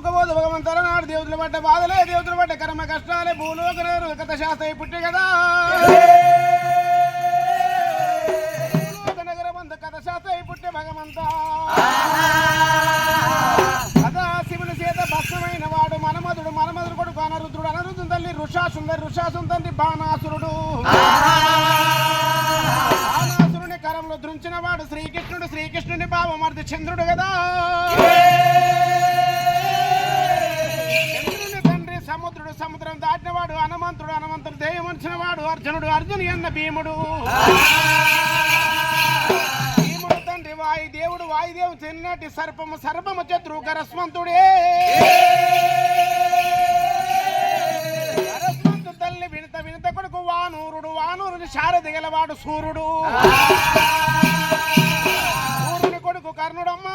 ఊకపోదు భగవంతర నాడు దేవుతులు పడ్డ బాధలే దేవుతులు పడ్డ కర్మ కష్టాలే భూలోక కథ శాస్త్ర పుట్టే కదా. భూలోక నగరమంత కథ శాస్త్ర పుట్టే భగవంతా. కదా శివుని చేత భస్మమైన వాడు మనమధుడు మనమధుడు కొడుకు అనరుద్రుడు అనరుద్రుని తల్లి ఋషాసుందరి ఋషాసుని తండ్రి బాణాసురుడు. బాణాసురుని కరంలో దృంచిన వాడు శ్రీకృష్ణుడు శ్రీకృష్ణుని భావమర్ది చంద్రుడు కదా. అర్జునుడు అర్జుని ఎన్న భీముడు. భీముడు తండ్రి వాయుదేవుడు వాయుదేవు చిన్నటి సర్పము సర్పము శత్రు గరస్వంతుడే గరస్వంతు తల్లి వినత వినత కొడుకు వానూరుడు వానూరుని శారది గలవాడు సూర్యుడు. సూర్యుని కొడుకు కర్ణుడమ్మ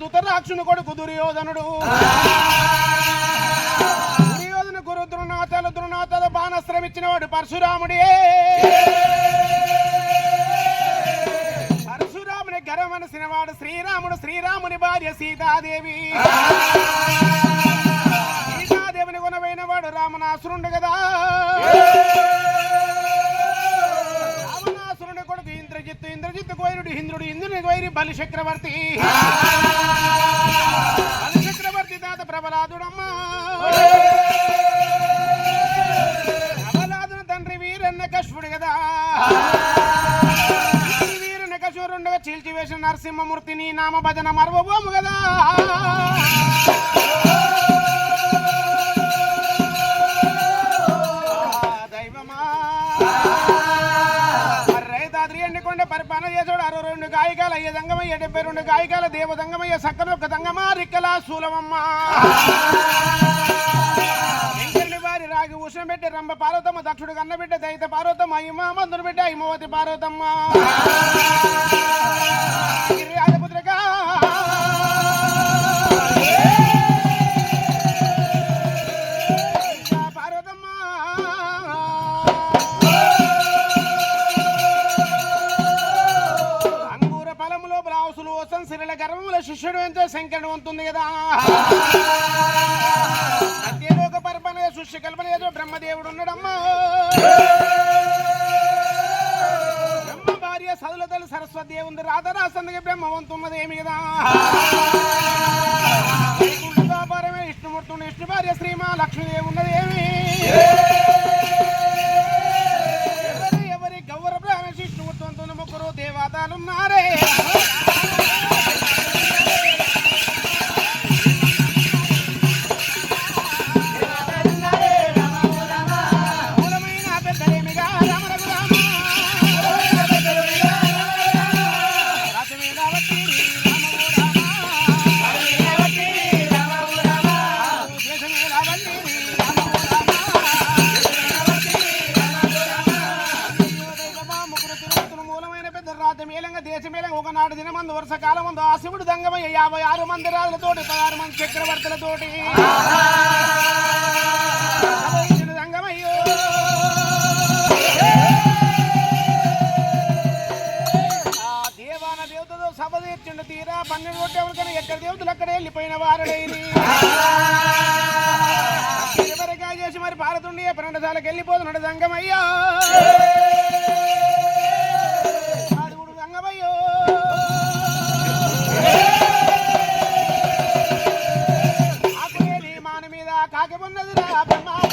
దుతరాక్షుని కొడుకు దుర్యోధనుడు. దుర్యోధన గురు ద్రోణాచాల ద్రోణాచాల బాణస్త్రం ఇచ్చిన వాడు పరశురాముడే. పరశురాముని గర్వమనసిన వాడు శ్రీరాముడు శ్రీరాముని భార్య సీతాదేవి. సీతాదేవిని కొనవైన వాడు రామనాసురుండు కదా. రావణాసురుని కొడుకు ఇంద్రజిత్తు ఇంద్రజిత్తు కోయినుడు ఇంద్రుడు ఇంద్రుని కోయిరి బలి చక్రవర్తి చక్రవర్తి తాత తండ్రి వీరన్న కశ్పుడు కదా. వీరన్న కశూరుండగా చీల్చివేసిన నరసింహమూర్తి నీ నామ భజన మరవబోము కదా. పరిపాలన చేసాడు అరవై రెండు గాయకాలు అయ్యే దంగమయ్య డెబ్బై రెండు గాయకాల దేవ దంగమయ్య సక్కన ఒక దంగమా రిక్కల శూలమమ్మ రాగి ఉష్ణం పెట్టి రంభ పార్వతమ్మ దక్షుడు కన్న బిడ్డ దైత పార్వతమ్మ అయ్యమ్మ మందుని బిడ్డ హిమవతి పార్వతమ్మ. రాజపుత్రగా కోసం సిరల గర్వముల శిష్యుడు ఎంతో శంకరుడు ఉంటుంది కదా. సత్యలోక పరపన సృష్టి కల్పన ఏదో బ్రహ్మదేవుడు ఉన్నాడమ్మా. బ్రహ్మ భార్య సదుల తల్లి సరస్వతి ఉంది రాధరాసందకి బ్రహ్మవంతున్నది ఏమి కదా. వైకుంఠాపారమే విష్ణుమూర్తి విష్ణు భార్య శ్రీమా లక్ష్మీదేవి మూలమైన పెద్ద రాజ్యం ఏలంగా దేశమేలంగా ఒకనాడు దినమందు వరుస కాలం ముందు ఆ శివుడు దంగమయ్య యాభై ఆరు మంది రాజులతోటి పదహారు మంది చక్రవర్తులతోటి. దంగమయ్యో. ఆ దేవాన దేవతతో సభ తీరా పన్నెండు కొట్టేవారు ఎవరికైనా ఎక్కడ దేవతలు? అక్కడ వెళ్ళిపోయిన వారుడైని చేసి మరి భారతుండి పన్నెండుసార్లకు వెళ్ళిపోతున్నాడు దంగమయ్యా. మీద కాకి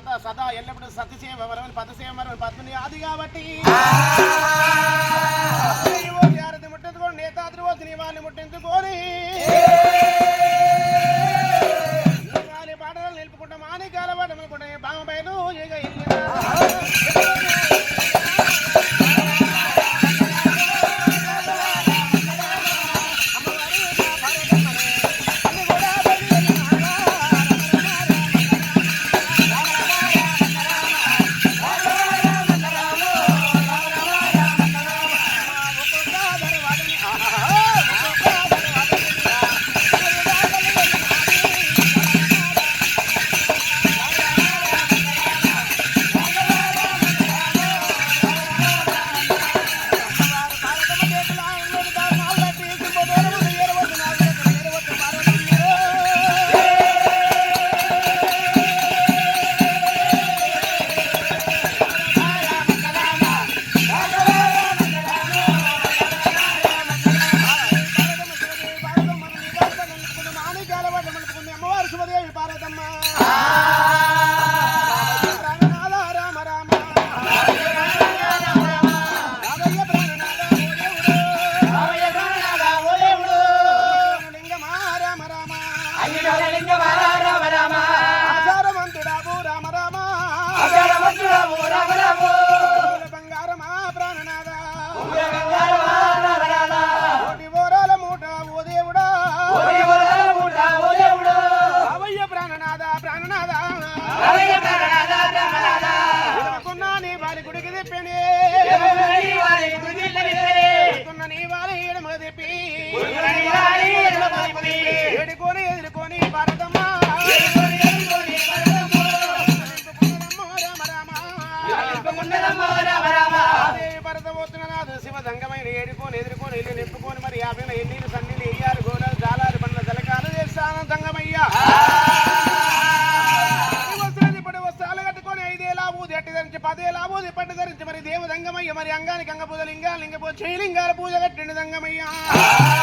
పద సదా ఎల్లప్పుడు సతిసేవ వరవని పదసేవ వరవని పద్మని అది కాబట్టి ஐயோ லிங்க வர Ah!